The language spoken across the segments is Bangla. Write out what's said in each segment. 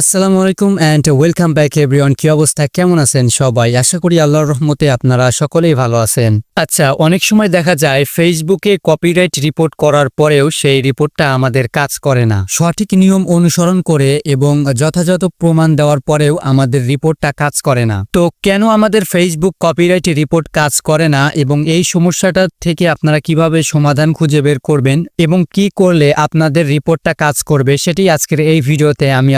আসসালামু আলাইকুম অ্যান্ড ওয়েলকাম ব্যাক এভরিওয়ান কি অবস্থা? কেমন আছেন সবাই? আশা করি আল্লাহর রহমতে আপনারা সকলেই ভালো আছেন। আচ্ছা অনেক সময় দেখা যায় ফেসবুকে কপিরাইট রিপোর্ট করার পরেও সেই রিপোর্টটা আমাদের কাজ করে না। সঠিক নিয়ম অনুসরণ করে এবং যথাযথ প্রমাণ দেওয়ার পরেও আমাদের রিপোর্টটা কাজ করে না। তো কেন আমাদের ফেসবুক কপিরাইট রিপোর্ট কাজ করে না এবং এই সমস্যাটা থেকে আপনারা কীভাবে সমাধান খুঁজে বের করবেন এবং কি করলে আপনাদের রিপোর্টটা কাজ করবে সেটি আজকের এই ভিডিওতে আমি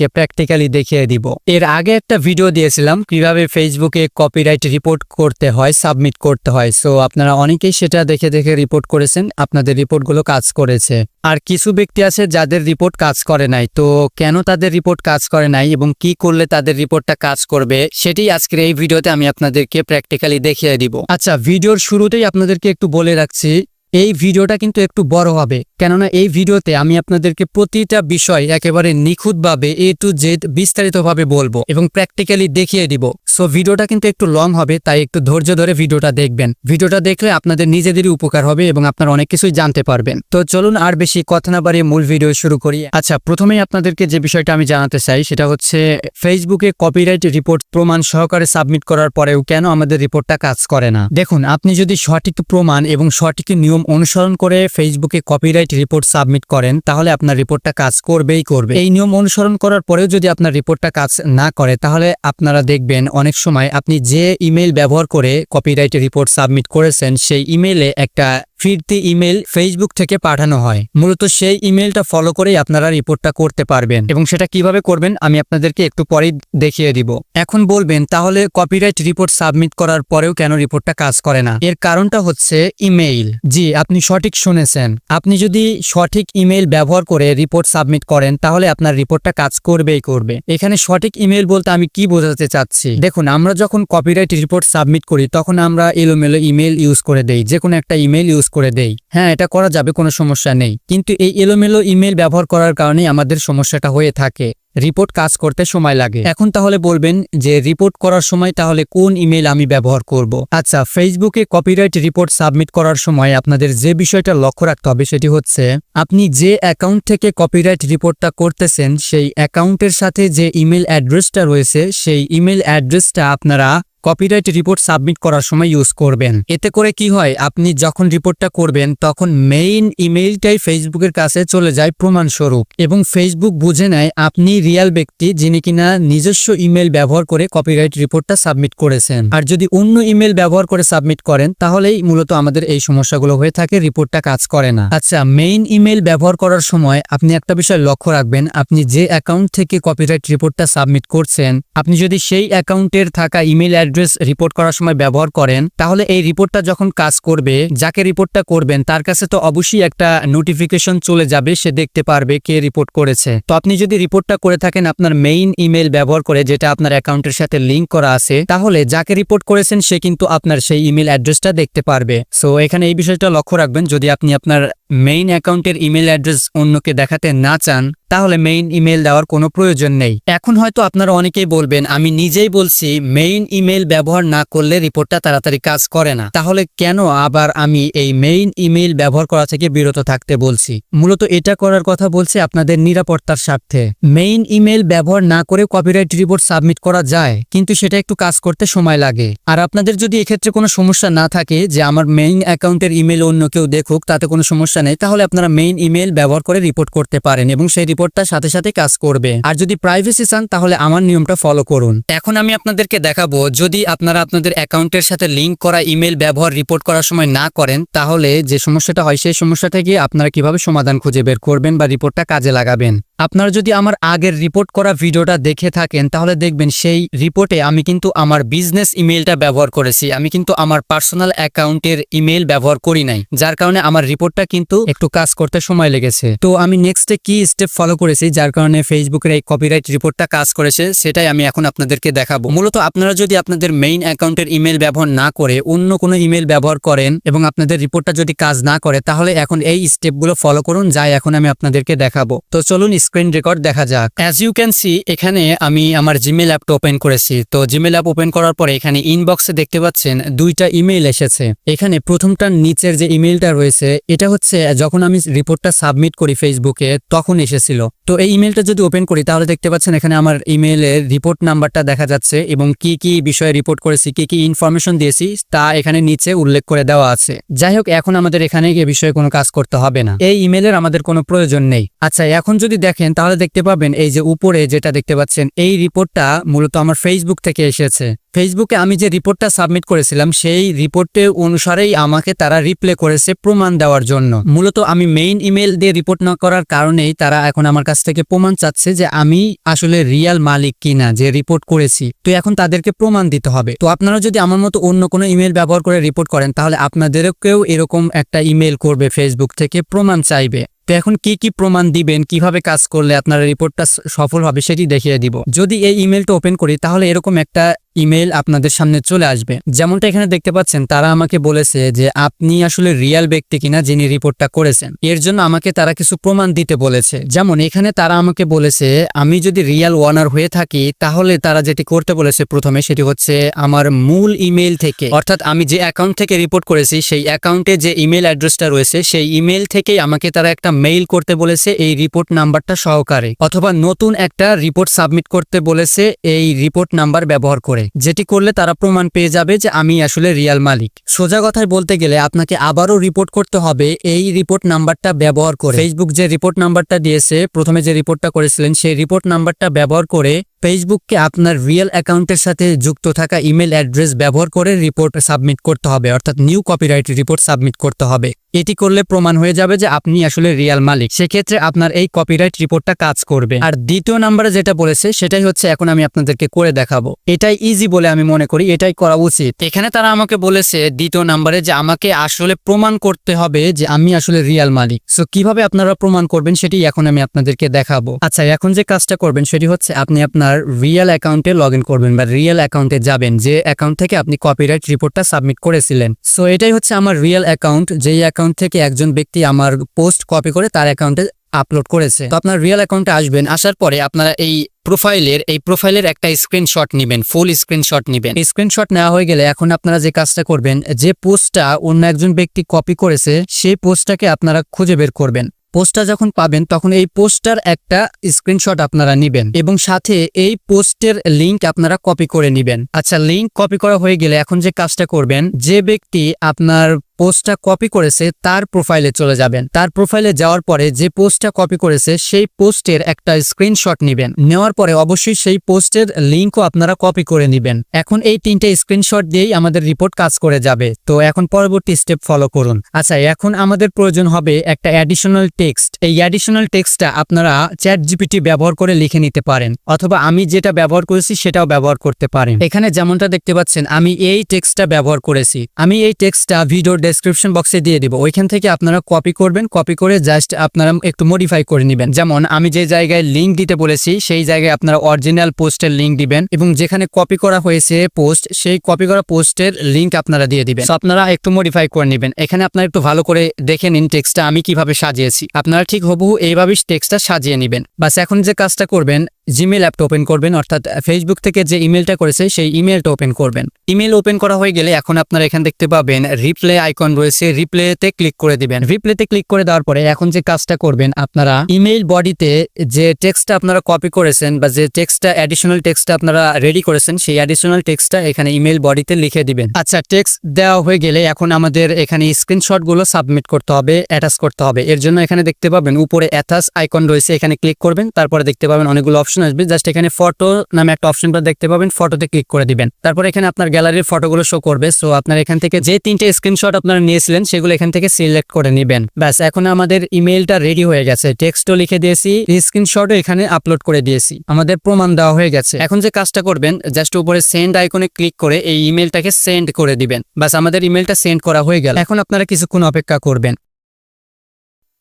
আপনাদেরকে প্র্যাকটিক্যালি দেখিয়ে দিব। এর আগে একটা ভিডিও দিয়েছিলাম কীভাবে ফেসবুকে কপিরাইট রিপোর্ট করতে হয় সাবমিট করতে হয়। সো আপনারা অনেকেই সেটা দেখে দেখে রিপোর্ট করেছেন, আপনাদের রিপোর্টগুলো কাজ করেছে। আর কিছু ব্যক্তি আছে যাদের রিপোর্ট কাজ করে নাই। তো, কেন তাদের রিপোর্ট কাজ করে নাই এবং কি করলে তাদের রিপোর্টটা কাজ করবে সেটি আজকের এই ভিডিওতে আমি আপনাদেরকে প্র্যাকটিক্যালি দেখিয়ে দিব। আচ্ছা ভিডিওর শুরুতেই আপনাদেরকে একটু বলে রাখছি এই ভিডিওটা কিন্তু একটু বড় হবে। কেননা এই ভিডিওতে আমি আপনাদেরকে প্রতিটা বিষয় একেবারে নিখুঁতভাবে এ টু জেড বিস্তারিতভাবে বলব এবং প্র্যাকটিক্যালি দেখিয়ে দিব। সো ভিডিওটা কিন্তু একটু লং হবে, তাই একটু ধৈর্য ধরে ভিডিওটা দেখবেন। ভিডিওটা দেখলে আপনাদের নিজেদেরই উপকার হবে এবং আপনারা অনেক কিছুই জানতে পারবেন। তো, চলুন আর বেশি কথা না বাড়িয়ে মূল ভিডিও শুরু করি। আচ্ছা প্রথমেই আপনাদেরকে যে বিষয়টা আমি জানাতে চাই, সেটা হচ্ছে ফেসবুকে কপিরাইট রিপোর্ট প্রমাণ সহকারে সাবমিট করার পরেও কেন আমাদের রিপোর্টটা কাজ করে না? দেখুন, আপনি যদি সঠিক প্রমাণ এবং সঠিক নিয়ম অনুসরণ করে ফেসবুকে কপিরাইট রিপোর্ট সাবমিট করেন, তাহলে আপনার রিপোর্টটা কাজ করবেই করবে। এই নিয়ম অনুসরণ করার পরেও যদি আপনার রিপোর্টটা কাজ না করে, তাহলে আপনারা দেখবেন অনেক সময় আপনি যে ইমেল ব্যবহার করে কপিরাইট রিপোর্ট সাবমিট করেছেন, সেই ইমেলে একটা ফিরতি ইমেল ফেসবুক থেকে পাঠানো হয়। মূলত সেই ইমেলটা ফলো করেই আপনারা রিপোর্টটা করতে পারবেন। এবং সেটা কীভাবে করবেন, আমি আপনাদেরকে একটু পরেই দেখিয়ে দিব। এখন বলবেন, তাহলে কপিরাইট রিপোর্ট সাবমিট করার পরেও কেন রিপোর্টটা কাজ করে না? এর কারণটা হচ্ছে ইমেইল। জি, আপনি সঠিক শুনেছেন। আপনি যদি সঠিক ইমেল ব্যবহার করে রিপোর্ট সাবমিট করেন, তাহলে আপনার রিপোর্টটা কাজ করবেই করবে। এখানে সঠিক ইমেল বলতে আমি কি বোঝাতে চাচ্ছি? দেখুন, আমরা যখন কপিরাইট রিপোর্ট সাবমিট করি, তখন আমরা এলোমেলো ইমেল ইউজ করে দেই। যে কোনো একটা ইমেল ইউজ করে দেই। হ্যাঁ এটা করা যাবে, কোনো সমস্যা নেই। কিন্তু এই এলোমেলো ইমেল ব্যবহার করার কারণেই আমাদের সমস্যাটা হয়ে থাকে। রিপোর্ট কাজ করতে সময় লাগে। এখন তাহলে বলবেন যে, রিপোর্ট করার সময় তাহলে কোন ইমেল আমি ব্যবহার করব? আচ্ছা ফেসবুকে কপিরাইট রিপোর্ট সাবমিট করার সময় আপনাদের যে বিষয়টা লক্ষ্য রাখতে হবে সেটি হচ্ছে, আপনি যে অ্যাকাউন্ট থেকে কপিরাইট রিপোর্টটা করতেছেন, সেই অ্যাকাউন্টের সাথে যে ইমেল অ্যাড্রেসটা রয়েছে, সেই ইমেল অ্যাড্রেসটা আপনারা কপিরাইট রিপোর্ট সাবমিট করার সময় ইউজ করবেন। এতে করে কি হয়, আপনি যখন রিপোর্টটা করবেন, তখন মেইন ইমেইলটাই ফেসবুকের কাছে চলে যায় প্রমাণস্বরূপ এবং ফেসবুক বুঝে নেয় আপনি রিয়াল ব্যক্তি যিনি কিনা নিজস্ব ইমেল ব্যবহার করে কপিরাইট রিপোর্টটা সাবমিট করেছেন। আর যদি অন্য ইমেল ব্যবহার করে সাবমিট করেন, তাহলেই মূলত আমাদের এই সমস্যাগুলো হয়ে থাকে রিপোর্টটা কাজ করে না। আচ্ছা মেইন ইমেল ব্যবহার করার সময় আপনি একটা বিষয় লক্ষ্য রাখবেন, আপনি যে অ্যাকাউন্ট থেকে কপিরাইট রিপোর্টটা সাবমিট করছেন, আপনি যদি সেই অ্যাকাউন্টের থাকা ইমেল অ্যাড্রেস রিপোর্ট করার সময় ব্যবহার করেন, তাহলে এই রিপোর্টটা যখন কাজ করবে, যাকে রিপোর্টটা করবেন, তার কাছে তো অবশ্যই একটা নোটিফিকেশন চলে যাবে, সে দেখতে পারবে কে রিপোর্ট করেছে। তো আপনি যদি রিপোর্টটা করে থাকেন আপনার মেইন ইমেল ব্যবহার করে, যেটা আপনার অ্যাকাউন্টের সাথে লিঙ্ক করা আছে, তাহলে যাকে রিপোর্ট করেছেন, সে কিন্তু আপনার সেই ইমেল অ্যাড্রেসটা দেখতে পারবে। সো এখানে এই বিষয়টা লক্ষ্য রাখবেন, যদি আপনি আপনার মেইন অ্যাকাউন্টের ইমেল অ্যাড্রেস অন্যকে দেখাতে না চান, তাহলে মেইন ইমেল দেওয়ার কোনো প্রয়োজন নেই। এখন হয়তো আপনারা অনেকেই বলবেন, আমি নিজেই বলছি মেইন ইমেল ব্যবহার না করলে রিপোর্টটা তাড়াতাড়ি কাজ করে না। তাহলে কেন আবার আমি এই মেইন ইমেল ব্যবহার করা থেকে বিরত থাকতে বলছি? মূলত এটা করার কথা বলছি আপনাদের নিরাপত্তার স্বার্থে। মেইন ইমেল ব্যবহার না করে কপিরাইট রিপোর্ট সাবমিট করা যায়, কিন্তু সেটা একটু কাজ করতে সময় লাগে। আর আপনাদের যদি এক্ষেত্রে কোনো সমস্যা না থাকে যে আমার মেইন অ্যাকাউন্টের ইমেল অন্য কেউ দেখুক, তাতে কোনো সমস্যা নেই, তাহলে আপনারা মেইন ইমেল ব্যবহার করে রিপোর্ট করতে পারেন এবং সেই রিপোর্টটা সাথে সাথে কাজ করবে। আর যদি প্রাইভেসি চান, তাহলে আমার নিয়মটা ফলো করুন। এখন আমি আপনাদেরকে দেখাবো, যদি আপনারা আপনাদের অ্যাকাউন্টের সাথে লিংক করা ইমেল ব্যবহার রিপোর্ট করার সময় না করেন, তাহলে যে সমস্যাটা হয়, সেই সমস্যা থেকে আপনারা কীভাবে সমাধান খুঁজে বের করবেন বা রিপোর্টটা কাজে লাগাবেন? আপনারা যদি আমার আগের রিপোর্ট করা ভিডিওটা দেখে থাকেন, তাহলে দেখবেন সেই রিপোর্টে আমি কিন্তু আমার বিজনেস ইমেলটা ব্যবহার করেছি। আমি কিন্তু আমার পার্সোনাল অ্যাকাউন্টের ইমেল ব্যবহার করি নাই। যার কারণে আমার রিপোর্টটা কিন্তু একটু কাজ করতে সময় লেগেছে। তো আমি নেক্সটে কি স্টেপ ফলো করেছি, যার কারণে ফেসবুকের এই কপিরাইট রিপোর্টটা কাজ করেছে, সেটাই আমি এখন আপনাদেরকে দেখাবো। মূলত আপনারা যদি আপনাদের মেইন অ্যাকাউন্টের ইমেল ব্যবহার না করে, অন্য কোনো ইমেল ব্যবহার করেন এবং আপনাদের রিপোর্টটা যদি কাজ না করে, তাহলে এখন এই স্টেপগুলো ফলো করুন যাই এখন আমি আপনাদেরকে দেখাবো। তো চলুন স্ক্রিন রেকর্ড দেখা যাক। অ্যাজ ইউ ক্যান সি এখানে আমি আমার জিমেল অ্যাপটা ওপেন করেছি। তো জিমেল অ্যাপ ওপেন করার পরে এখানে ইনবক্সে দেখতে পাচ্ছেন দুইটা ইমেল এসেছে। এখানে প্রথমটার নিচের যে ইমেলটা রয়েছে, এটা হচ্ছে যখন আমি রিপোর্টটা সাবমিট করি ফেসবুকে তখন এসেছিল। তো এই ইমেলটা যদি ওপেন করি, তাহলে দেখতে পাচ্ছেন এখানে আমার ইমেলের রিপোর্ট নাম্বারটা দেখা যাচ্ছে এবং কি কি বিষয়ে রিপোর্ট করেছি, কি কি ইনফরমেশন দিয়েছি, তা এখানে নিচে উল্লেখ করে দেওয়া আছে। যাই হোক, এখন আমাদের এখানে এ বিষয়ে কোনো কাজ করতে হবে না। এই ইমেলের আমাদের কোনো প্রয়োজন নেই। আচ্ছা এখন যদি দেখেন তাহলে দেখতে পাবেন এই যে উপরে যেটা দেখতে পাচ্ছেন, এই রিপোর্টটা মূলত আমার ফেসবুক থেকে এসেছে। ফেসবুকে আমি যে রিপোর্টটা সাবমিট করেছিলাম, সেই রিপোর্টের অনুসারেই আমাকে তারা রিপ্লে করেছে প্রমাণ দেওয়ার জন্য। মূলত আমি মেইন ইমেল দিয়ে রিপোর্ট না করার কারণেই তারা এখন আমার কাছ থেকে প্রমাণ চাচ্ছে যে আমি আসলে রিয়াল মালিক কিনা, যে রিপোর্ট করেছি। তো এখন তাদেরকে প্রমাণ দিতে হবে। তো আপনারা যদি আমার মতো অন্য কোনো ইমেল ব্যবহার করে রিপোর্ট করেন, তাহলে আপনাদেরকেও এরকম একটা ইমেল করবে ফেসবুক থেকে, প্রমাণ চাইবে। তো এখন কি কি প্রমাণ দিবেন? কীভাবে কাজ করলে আপনার রিপোর্টটা সফল হবে সেটি দেখিয়ে দিব। যদি এই ইমেলটা ওপেন করি, তাহলে এরকম একটা ইমেল আপনাদের সামনে চলে আসবে। যেমনটা এখানে দেখতে পাচ্ছেন, তারা আমাকে বলেছে যে, আপনি আসলে রিয়াল ব্যক্তি কিনা যিনি রিপোর্টটা করেছেন? এর জন্য আমাকে তারা কিছু প্রমাণ দিতে বলেছে। যেমন, এখানে তারা আমাকে বলেছে, আমি যদি রিয়াল ওয়ানার হয়ে থাকি, তাহলে তারা যেটি করতে বলেছে প্রথমে সেটি হচ্ছে আমার মূল ইমেল থেকে। অর্থাৎ আমি যে অ্যাকাউন্ট থেকে রিপোর্ট করেছি, সেই অ্যাকাউন্টে যে ইমেল অ্যাড্রেসটা রয়েছে, সেই ইমেল থেকেই আমাকে তারা একটা মেইল করতে বলেছে এই রিপোর্ট নাম্বারটা সহকারে। অথবা নতুন একটা রিপোর্ট সাবমিট করতে বলেছে এই রিপোর্ট নাম্বার ব্যবহার করে। যেটি করলে তারা প্রমাণ পেয়ে যাবে যে আমি আসলে রিয়াল মালিক। সোজা কথায় বলতে গেলে আপনাকে আবারও রিপোর্ট করতে হবে এই রিপোর্ট নাম্বারটা ব্যবহার করে। ফেসবুক যে রিপোর্ট নাম্বারটা দিয়েছে, প্রথমে যে রিপোর্টটা করেছিলেন, সেই রিপোর্ট নাম্বারটা ব্যবহার করে ফেসবুককে আপনার রিয়েল অ্যাকাউন্টের সাথে যুক্ত থাকা ইমেল অ্যাড্রেস ব্যবহার করে রিপোর্ট সাবমিট করতে হবে। অর্থাৎ নিউ কপিরাইট রিপোর্ট সাবমিট করতে হবে। এটি করলে প্রমাণ হয়ে যাবে যে আপনি আসলে রিয়াল মালিক। সেক্ষেত্রে আপনার এই কপিরাইট রিপোর্টটা কাজ করবে। আর দ্বিতীয় নাম্বারে যেটা বলেছে, সেটাই হচ্ছে এখন আমি আপনাদেরকে করে দেখাবো। এটাই ইজি বলে আমি মনে করি, এটাই করা উচিত। এখানে তারা আমাকে বলেছে দ্বিতীয় নাম্বারে যে আমাকে আসলে প্রমাণ করতে হবে যে আমি আসলে রিয়াল মালিক। সো কীভাবে আপনারা প্রমাণ করবেন সেটি এখন আমি আপনাদেরকে দেখাবো। আচ্ছা এখন যে কাজটা করবেন, সেটি হচ্ছে আপনি আপনার রিয়েল অ্যাকাউন্টে লগ করবেন বা রিয়েল অ্যাকাউন্টে যাবেন। যে অ্যাকাউন্ট থেকে আপনি কপিরাইট রিপোর্টটা সাবমিট করেছিলেন। সো এটাই হচ্ছে আমার রিয়েল অ্যাকাউন্ট যেই থেকে একজন ব্যক্তি আমার পোস্ট কপি করে তার অ্যাকাউন্টে আপলোড করেছে। তো আপনার রিয়েল অ্যাকাউন্টে আসবেন, আসার পরে আপনারা এই প্রোফাইলের এই প্রোফাইলের একটা স্ক্রিনশট নেবেন ফুল স্ক্রিনশট নেবেন। স্ক্রিনশট নেওয়া হয়ে গেলে এখন আপনারা যে কাজটা করবেন, যে পোস্টটা অন্য একজন ব্যক্তি কপি করেছে, সেই পোস্টটাকে আপনারা খুঁজে বের করবেন। পোস্টটা যখন পাবেন, তখন এই পোস্টার একটা স্ক্রিনশট আপনারা নিবেন এবং সাথে এই পোস্টের লিংক আপনারা কপি করে নিবেন। আচ্ছা লিংক কপি করা হয়ে গেলে এখন যে কাজটা করবেন, যে ব্যক্তি আপনার পোস্টটা কপি করেছে তার প্রোফাইলে চলে যাবেন। তার প্রোফাইলে যাওয়ার পরে যে পোস্টটা কপি করেছে সেই পোস্টের একটা স্ক্রিনশট নিবেন। নেওয়ার পরে অবশ্যই সেই পোস্টের লিঙ্কও আপনারা কপি করে নিবেন। এখন এই তিনটে স্ক্রিনশট দিয়েই আমাদের রিপোর্ট কাজ করে যাবে। তো এখন পরবর্তী স্টেপ ফলো করুন। আচ্ছা এখন আমাদের প্রয়োজন হবে একটা অ্যাডিশনাল টেক্সট এই অ্যাডিশনাল টেক্সটটা আপনারা চ্যাট জিপিটি ব্যবহার করে লিখে নিতে পারেন। অথবা আমি যেটা ব্যবহার করেছি সেটাও ব্যবহার করতে পারেন। এখানে যেমনটা দেখতে পাচ্ছেন, আমি এই টেক্সটটা ব্যবহার করেছি। আমি এই টেক্সটটা ভিডিওর ডেসক্রিপশন বক্সে দিয়ে দিব। ওইখান থেকে আপনারা কপি করবেন কপি করে জাস্ট আপনারা একটু মডিফাই করে নেবেন। যেমন আমি যে জায়গায় লিঙ্ক দিতে বলেছি, সেই জায়গায় আপনারা অরিজিনাল পোস্টের লিঙ্ক দিবেন এবং যেখানে কপি করা হয়েছে পোস্ট সেই কপি করা পোস্টের লিঙ্ক আপনারা দিয়ে দিবেন। আপনারা একটু মডিফাই করে নেবেন। এখানে আপনারা একটু ভালো করে দেখে নিন টেক্সটটা আমি কীভাবে সাজিয়েছি। আপনারা ঠিক হবহু এইভাবেই টেক্সটটা সাজিয়ে নেবেন। বাস এখন যে কাজটা করবেন জিমেল অ্যাপটা ওপেন করবেন, অর্থাৎ ফেসবুক থেকে যে ইমেলটা করেছে, সেই ইমেলটা ওপেন করবেন। ইমেল ওপেন করা হয়ে গেলে এখন আপনারা এখানে দেখতে পাবেন রিপ্লে আইকন রয়েছে রিপ্লেতে ক্লিক করে দিবেন। রিপ্লেতে ক্লিক করে দেওয়ার পরে এখন যে কাজটা করবেন, আপনারা ইমেল বডিতে যে টেক্সটটা আপনারা কপি করেছেন বা যে টেক্সটটা অ্যাডিশনাল টেক্সটটা আপনারা রেডি করেছেন, সেই অ্যাডিশনাল টেক্সটটা এখানে ইমেল বডিতে লিখে দিবেন। আচ্ছা টেক্সট দেওয়া হয়ে গেলে এখন আমাদের এখানে স্ক্রিনশটগুলো সাবমিট করতে হবে অ্যাটাচ করতে হবে। এর জন্য এখানে দেখতে পাবেন, উপরে অ্যাটাচ আইকন রয়েছে, এখানে ক্লিক করবেন, তারপরে দেখতে পাবেন অনেকগুলো অপশন আসবে। জাস্ট এখানে ফটো নামে একটা অপশন দেখতে পাবেন। ফটোতে ক্লিক করে দিবেন। তারপর এখানে আপনার গ্যালারির ফটোগুলো শো করবে। সো আপনার এখান থেকে যে তিনটে স্ক্রিনশট আপনারা নিয়েছিলেন, সেগুলো এখান থেকে সিলেক্ট করে নেবেন। ব্যাস, এখন আমাদের ইমেলটা রেডি হয়ে গেছে। টেক্সটও লিখে দিয়েছি স্ক্রিনশটও এখানে আপলোড করে দিয়েছি। আমাদের প্রমাণ দেওয়া হয়ে গেছে। এখন যে কাজটা করবেন, জাস্ট উপরে সেন্ড আইকনে ক্লিক করে এই ইমেলটাকে সেন্ড করে দিবেন। ব্যাস, আমাদের ইমেলটা সেন্ড করা হয়ে গেল। এখন আপনারা কিছুক্ষণ অপেক্ষা করবেন।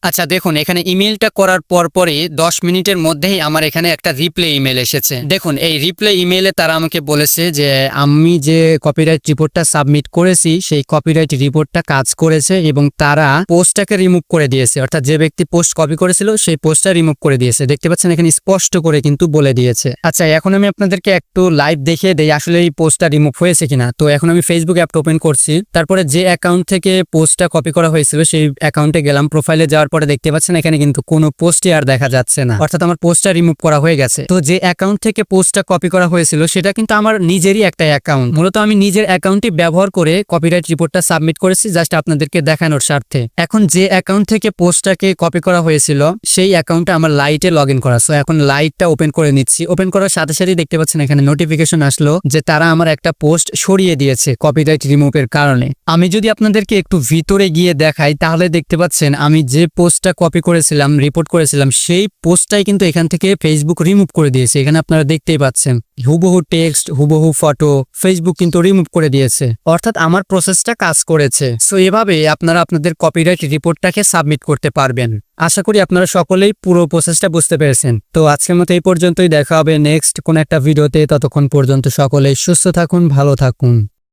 আচ্ছা দেখুন, এখানে ইমেলটা করার পর পরই দশ মিনিটের মধ্যেই আমার এখানে একটা রিপ্লে ইমেল এসেছে। দেখুন, এই রিপ্লে ইমেলে তারা আমাকে বলেছে যে, আমি যে কপিরাইট রিপোর্টটা সাবমিট করেছি, সেই কপিরাইট রিপোর্টটা কাজ করেছে এবং তারা পোস্টটাকে রিমুভ করে দিয়েছে। অর্থাৎ যে ব্যক্তি পোস্ট কপি করেছিল, সেই পোস্টটা রিমুভ করে দিয়েছে। দেখতে পাচ্ছেন, এখানে স্পষ্ট করে কিন্তু বলে দিয়েছে। আচ্ছা এখন আমি আপনাদেরকে একটু লাইভ দেখিয়ে দেই, আসলে এই পোস্টটা রিমুভ হয়েছে কিনা। তো এখন আমি ফেসবুক অ্যাপটা ওপেন করছি। তারপরে যে অ্যাকাউন্ট থেকে পোস্টটা কপি করা হয়েছিল, সেই অ্যাকাউন্টে গেলাম প্রোফাইলে যাওয়ার পরে দেখতে পাচ্ছেন এখানে কিন্তু কোনো পোস্টই আর দেখা যাচ্ছে না। অর্থাৎ আমার পোস্টটা রিমুভ করা হয়ে গেছে। তো যে অ্যাকাউন্ট থেকে পোস্টটা কপি করা হয়েছিল, সেটা কিন্তু আমার নিজেরই একটা অ্যাকাউন্ট মূলত আমি নিজের অ্যাকাউন্টটি ব্যবহার করে কপিরাইট রিপোর্টটা সাবমিট করেছি জাস্ট আপনাদেরকে দেখানোর স্বার্থে। এখন যে অ্যাকাউন্ট থেকে পোস্টটাকে কপি করা হয়েছিল, সেই অ্যাকাউন্টটা আমার লাইটে লগ ইন করা। সো এখন লাইটটা ওপেন করে নিচ্ছি। ওপেন করার সাথে সাথেই দেখতে পাচ্ছেন এখানে নোটিফিকেশন আসলো যে তারা আমার একটা পোস্ট সরিয়ে দিয়েছে কপিরাইট রিমুভের কারণে। আমি যদি আপনাদেরকে একটু ভিতরে গিয়ে দেখাই, তাহলে দেখতে পাচ্ছেন আমি যে পোস্টটা কপি করেছিলাম রিপোর্ট করেছিলাম, সেই পোস্টটাই কিন্তু এখান থেকে ফেসবুক রিমুভ করে দিয়েছে। এখানে আপনারা দেখতেই পাচ্ছেন, হুবহু টেক্সট হুবহু ফটো ফেসবুক কিন্তু রিমুভ করে দিয়েছে। অর্থাৎ আমার প্রসেসটা কাজ করেছে। সো এভাবে আপনারা আপনাদের কপিরাইট রিপোর্টটাকে সাবমিট করতে পারবেন। আশা করি আপনারা সকলেই পুরো প্রসেসটা বুঝতে পেরেছেন। তো, আজকের মতো এই পর্যন্তই। দেখা হবে নেক্সট কোন একটা ভিডিওতে। ততক্ষণ পর্যন্ত সকলেই সুস্থ থাকুন, ভালো থাকুন।